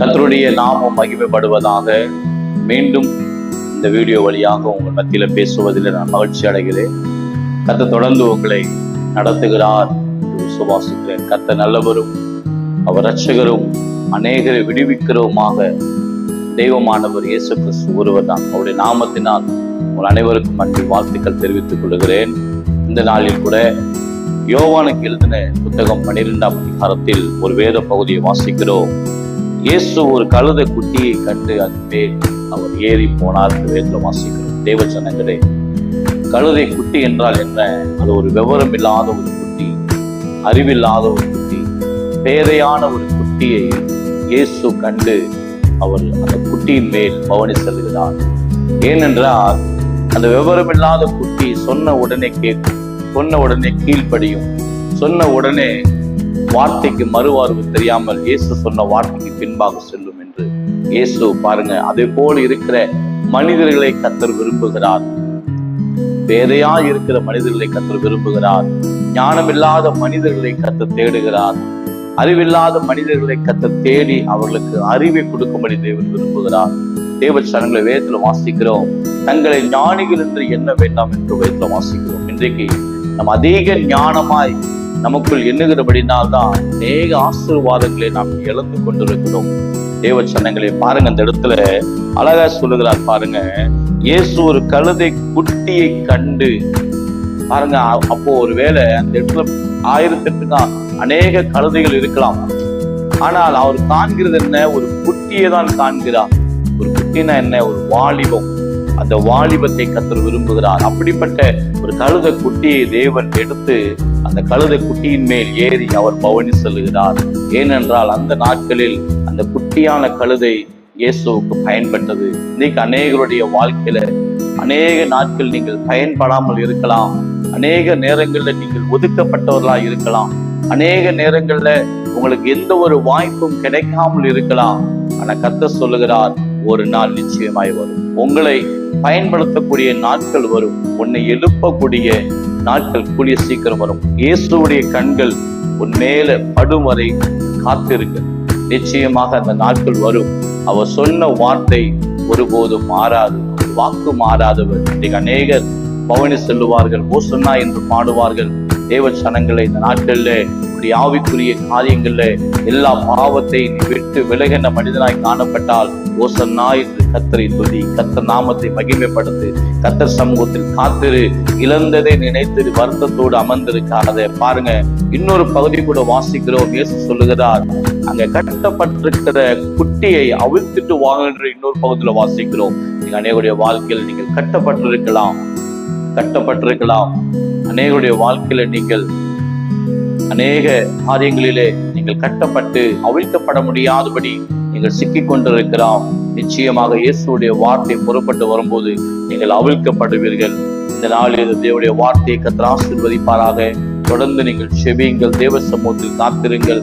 கத்தருடைய நாமம் மகிமைப்படுவதாக மீண்டும் இந்த வீடியோ வழியாக உங்கள் மத்தியில் பேசுவதில் நான் மகிழ்ச்சி அடைகிறேன். கத்த தொடர்ந்து உங்களை நடத்துகிறார் விசுவாசிக்கிறேன். கத்த நல்லவரும் அவர் ரட்சகரும் அநேகரை விடுவிக்கிறவுமாக தெய்வமானவர் இயேசு கிறிஸ்து ஒருவர் தான் அவருடைய நாமத்தினால் உங்கள் அனைவருக்கும் அன்பு வாழ்த்துக்கள் தெரிவித்துக் கொள்கிறேன். இந்த நாளில் கூட யோவானுக்கு எழுதின புத்தகம் பன்னிரெண்டாம் அதிகாரத்தில் ஒரு வேத பகுதியை வாசிக்கிறோம். இயேசு ஒரு கழுதை குட்டியை கண்டு அது மேல் அவர் ஏறி போனார் என்று வாசிக்கிறோம். தேவ ஜனங்களே கழுதை குட்டி என்றால் என்ன? அது ஒரு விவரம் இல்லாத ஒரு குட்டி அறிவில்லாத ஒரு குட்டி பேதையான ஒரு குட்டியை இயேசு கண்டு அவர் அந்த குட்டியின் மேல் பவனி செல்கிறார். ஏனென்றால் அந்த விவரமில்லாத குட்டி சொன்ன உடனே கேட்கும் சொன்ன உடனே கீழ்ப்படியும் சொன்ன உடனே வார்த்தைக்கு மறுவார்வு தெரியாமல் இயேசு சொன்ன வார்த்தைக்கு பின்பாக செல்லும் என்று இயேசு பாருங்க. அதே போல இருக்கிற மனிதர்களை கத்தர் விரும்புகிறார். வேதையா இருக்கிற மனிதர்களை கத்தர் விரும்புகிறார். ஞானமில்லாத மனிதர்களை கத்த தேடுகிறார். அறிவில்லாத மனிதர்களை கத்த தேடி அவர்களுக்கு அறிவை கொடுக்கும்படி தேவன் விரும்புகிறார். தேவ சனங்களை வேதத்துல வாசிக்கிறோம். தங்களை ஞானிகள் என்று எண்ண வேண்டாம் என்று வேதத்துல வாசிக்கிறோம். இன்றைக்கு நம்ம அதிக ஞானமாய் நமக்குள் எண்ணுகிறபடினால்தான் அநேக ஆசீர்வாதங்களை நாம் இழந்து கொண்டிருக்கிறோம். தேவ சன்னங்களை பாருங்க அந்த இடத்துல அழகா சொல்லுகிறார் பாருங்க இயேசு ஒரு கழுதை குட்டியை கண்டு பாருங்க அப்போ ஒருவேளை அந்த இடத்துல ஆயிரத்தெட்டுக்கு அநேக கழுதைகள் இருக்கலாம். ஆனால் அவர் காண்கிறது என்ன? ஒரு குட்டியை தான் காண்கிறார். ஒரு குட்டினா என்ன? ஒரு வாலிபம். அந்த வாலிபத்தை கத்தர் விரும்புகிறார். அப்படிப்பட்ட ஒரு கழுத குட்டியை தேவன் எடுத்து அந்த கழுதை குட்டியின் மேல் ஏறி அவர் பவனி செல்கிறார் ஏனென்றால் அந்த நாட்களில் அந்த குட்டியான கழுதை இயேசுவுக்கு பயன்பட்டது. இன்னைக்கு அநேகருடைய வாழ்க்கையில அநேக நாட்கள் நீங்கள் பயன்படாமல் இருக்கலாம். அநேக நேரங்களில் நீங்கள் ஒதுக்கப்பட்டவர்களாக இருக்கலாம். அநேக நேரங்கள்ல உங்களுக்கு எந்த ஒரு வாய்ப்பும் கிடைக்காமல் இருக்கலாம். ஆனா கத்த சொல்லுகிறார் ஒரு நாள் நிச்சயமாய் வரும். உங்களை பயன்படுத்தக்கூடிய நாட்கள் வரும். உன்னை எழுப்பக்கூடிய நாட்கள் கூடிய சீக்கிரம் வரும். இயேசுடைய கண்கள் உன் மேல படும் வரை காத்திருக்கு நிச்சயமாக அந்த நாட்கள் வரும். அவர் சொன்ன வார்த்தை ஒருபோதும் மாறாது. வாக்கு மாறாதவர். இன்னைக்கு அநேகர் பவனி செல்லுவார்கள் ஓசன்னா என்று பாடுவார்கள். தேவ சனங்களை இந்த நாட்களில் நம்முடைய ஆவிக்குரிய காரியங்கள்ல எல்லா பாவத்தை நீ விட்டு விலகின மனிதனாய் காணப்பட்டால் ஓசன்னா என்று கத்தரை துதி கத்த நாமத்தை மகிமைப்படுத்து. கத்தர் சமூகத்தில் காத்திரு இழந்ததை நினைத்து வருத்தத்தோடு அமர்ந்திருக்காத. பாருங்க இன்னொரு பகுதி கூட வாசிக்கிறோம். இயேசு சொல்லுகிறார் அங்க கட்டப்பட்டிருக்கிற குட்டியை அவிழ்த்துட்டு வாங்க என்று இன்னொரு பகுதியில வாசிக்கிறோம். நீங்க அநேகருடைய வாழ்க்கையில் நீங்கள் கட்டப்பட்டிருக்கலாம். கட்டப்பட்டிருக்கலாம். அநேகருடைய வாழ்க்கையில நீங்கள் அநேக காரியங்களிலே நீங்கள் கட்டப்பட்டு அவிழ்க்கப்பட முடியாதபடி நீங்கள் சிக்கிக் கொண்டிருக்கிறோம் நிச்சயமாக இயேசுடைய வார்த்தை புறப்பட்டு வரும்போது நீங்கள் அவிழ்க்கப்படுவீர்கள். இந்த நாளில் தேவடைய வார்த்தையை கத்திராசிர்வதிப்பாராக தொடர்ந்து நீங்கள் செபியுங்கள் தேவ சமூகத்தில் காத்திருங்கள்.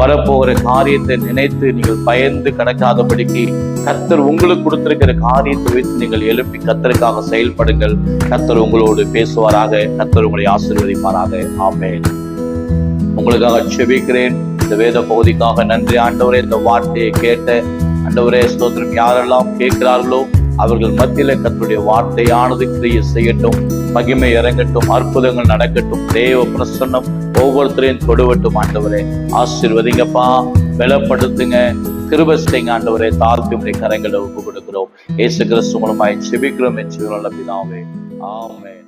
வரப்போகிற காரியத்தை நினைத்து நீங்கள் பயந்து கிடக்காதபடிக்கு கத்தர் உங்களுக்கு கொடுத்திருக்கிற காரியத்தை வைத்து நீங்கள் எழுப்பி கத்தருக்காக செயல்படுங்கள். கத்தர் உங்களோடு பேசுவாராக. கத்தர் உங்களை ஆசீர்வதிப்பாராக. ஆமேன். உங்களுக்காக செபிக்கிறேன். இந்த வேத பகுதிக்காக நன்றி. ஆண்டவரே இந்த வார்த்தையை கேட்ட ஆண்டவரே ஸ்தோத்திரம். யாரெல்லாம் கேட்கிறார்களோ அவர்கள் மத்தியில கத்துடைய வார்த்தையானது கிரிய செய்யட்டும். மகிமை இறங்கட்டும். அற்புதங்கள் நடக்கட்டும். தேவ பிரசன்னம் ஒவ்வொருத்தரையும் தொடுவட்டும் ஆண்டவரே. ஆசிர்வதிங்கப்பா. பலப்படுத்துங்க. கிருபஸ்டிங் ஆண்டவரே. தாழ்த்தி உடைய கரங்களை ஒப்பு கொடுக்கிறோம் இயேசு கிறிஸ்து மூலமாய் செபிக்கிறோம். என்று நல்ல பிதாவே. ஆமே